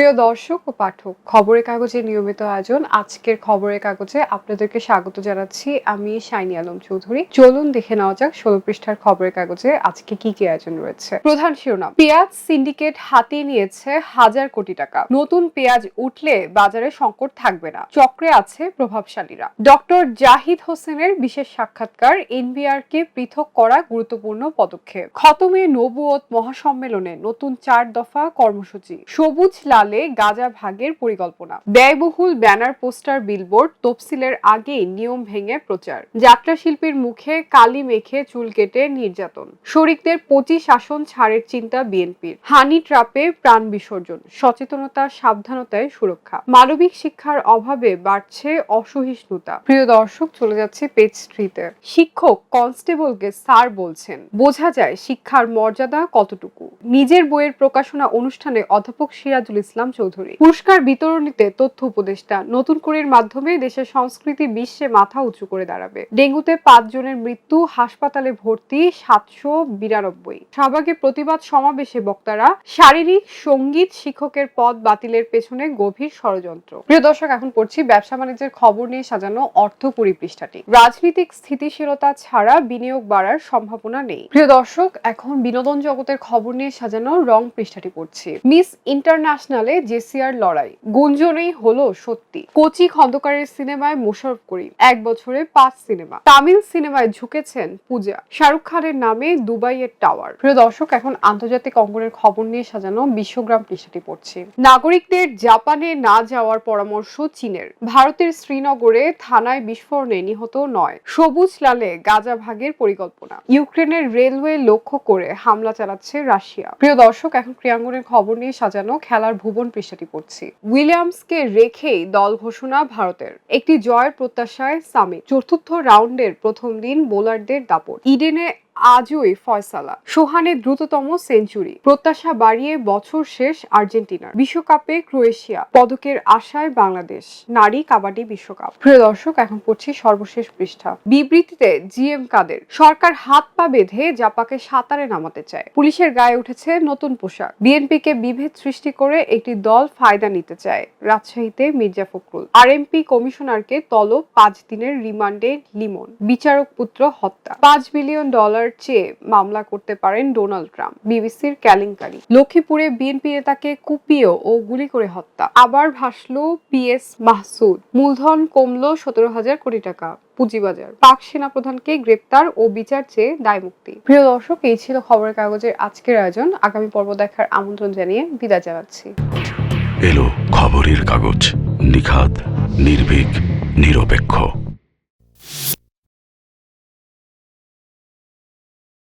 প্রিয় দর্শক ও পাঠক, খবরের কাগজের নিয়মিত আয়োজন। আজকের খবরের কাগজে আপনাদেরকে স্বাগত জানাচ্ছি আমি শাইনি আলম চৌধুরী। চলুন দেখে নেওয়া যাক ষোলো পৃষ্ঠার খবরের কাগজে আজকে কি কি আয়োজন রয়েছে। প্রধান শিরোনাম, পেঁয়াজ সিন্ডিকেট হাতিয়ে নিয়েছে হাজার কোটি টাকা। নতুন পেঁয়াজ উঠলে বাজারে সংকট থাকবে না, চক্রে আছে প্রভাবশালীরা। ডক্টর জাহিদ হোসেনের বিশেষ সাক্ষাৎকার এনবিআর কে পৃথক করা গুরুত্বপূর্ণ পদক্ষেপ। খতমে নবুয়ত মহাসম্মেলনে নতুন চার দফা কর্মসূচি। সবুজ লালে গাজা ভাগের পরিকল্পনা। ব্যয়বহুল ব্যানার, পোস্টার, বিলবোর্ড তফসিলের আগে নিয়ম ভেঙে প্রচার। যাত্রা শিল্পীর মুখে কালি মেখে চুল কেটে নির্যাতন। শরিকদের পঁচিশ আসন ছাড়ের চিন্তা বিএনপির। হানি ট্রাপে প্রাণ বিসর্জন, সচেতনতা, সাবধানতায় সুরক্ষা। মানবিক শিক্ষার অভাবে বাড়ছে অসহিষ্ণুতা। প্রিয় দর্শক, চলে যাচ্ছে পেজ থ্রিতে। শিক্ষক, কনস্টেবলকে স্যার বলছেন, বোঝা যায় শিক্ষার মর্যাদা কতটুকু? নিজের বইয়ের প্রকাশনা অনুষ্ঠানে অধ্যাপক সিরাজুল ইসলাম চৌধুরী। পুরস্কার বিতরণীতে তথ্য উপদেষ্টা, নতুন করের মাধ্যমে দেশের সংস্কৃতি বিশ্বে মাথা উঁচু করে দাঁড়াবে। ডেঙ্গুতে পাঁচ জনের মৃত্যু, হাসপাতালে ভর্তি সাতশো বিরানব্বই। শাহবাগে প্রতিবাদ সমাবেশে বক্তারা, শারীরিক, সংগীত শিক্ষকের পদ বাতিলের পেছনে গভীর ষড়যন্ত্র। প্রিয় দর্শক, এখন পড়ছি ব্যবসা বাণিজ্যের খবর নিয়ে সাজানো অর্থ পরিপৃষ্ঠাটি। রাজনৈতিক স্থিতিশীলতা ছাড়া বিনিয়োগ বাড়ার সম্ভাবনা নেই। প্রিয় দর্শক, এখন বিনোদন জগতের খবর নিয়ে সাজানো রং পৃষ্ঠাটি পড়ছি। মিস ইন্টারন্যাশনালে জেসিয়ার লড়াই। গুঞ্জনেই হলো সত্যি। কোচি খন্দকারের সিনেমায় মোশারফ করিম। এক বছরে পাঁচ সিনেমা। তামিল সিনেমায় ঝুঁকেছেন পূজা। শাহরুখ খানের নামে দুবাইয়ের টাওয়ার। প্রিয় দর্শক, এখন আন্তর্জাতিক অঙ্গনের খবর নিয়ে সাজানো বিশ্বগ্রাম পৃষ্ঠাটি পড়ছি। নাগরিকদের জাপানে না যাওয়ার পরামর্শ চীনের। ভারতের শ্রীনগরে থানায় বিস্ফোরণে নিহত নয়। সবুজ লালে গাজা ভাগের পরিকল্পনা। ইউক্রেনের রেলওয়ে লক্ষ্য করে হামলা চালাচ্ছে রাশিয়া। প্রিয় দর্শক, এখন ক্রিয়াঙ্গনের খবর নিয়ে সাজানো খেলার ভুবন পৃষ্ঠাটি পড়ছি। উইলিয়ামসকে রেখেই দল ঘোষণা ভারতের। একটি জয়ের প্রত্যাশায় সামিট। চতুর্থ রাউন্ডের প্রথম দিন বোলারদের দাপট। ইডেনে আজই ফয়সালা। সোহানের দ্রুততম সেঞ্চুরি। প্রত্যাশা বাড়িয়ে বছর শেষ আর্জেন্টিনার। বিশ্বকাপে ক্রোয়েশিয়া। পদকের আশায় বাংলাদেশ। নারী কাবাডি বিশ্বকাপ। প্রিয় দর্শক, এখন পড়ছি সর্বশেষ পৃষ্ঠা। বিবৃতিতে জিএম কাদের। সরকার হাত পা বেঁধে জাপাকে সাঁতারে নামাতে চায়। পুলিশের গায়ে উঠেছে নতুন পোশাক। বিএনপিকে বিভেদ সৃষ্টি করে একটি দল ফায়দা নিতে চায়। রাজশাহীতে মির্জা ফখরুল। আরএমপি কমিশনারকে তলব পাঁচ দিনের রিমান্ডে লিমন। বিচারক পুত্র হত্যা। পাঁচ বিলিয়ন ডলার চেয়ে মামলা করতে পারেন ডোনাল্ড ট্রাম্প, বিবিসির কেলেঙ্কারি। লক্ষ্মীপুরে বিএনপি নেতাকে কুপিয়ে ও গুলি করে হত্যা। আবার ভাসলো পিএস মাহসুদ। মূলধন কমলো সতেরো হাজার কোটি টাকা, পুঁজিবাজার। পাক সেনা প্রধানকে গ্রেপ্তার ও বিচার চেয়ে দায়মুক্তি প্রিয় দর্শক, এই ছিল খবরের কাগজের আজকের আয়োজন। আগামী পর্ব দেখার আমন্ত্রণ জানিয়ে বিদায় জানাচ্ছি। এলো খবরের কাগজ নিখাত নির্ভীক, নিরপেক্ষ।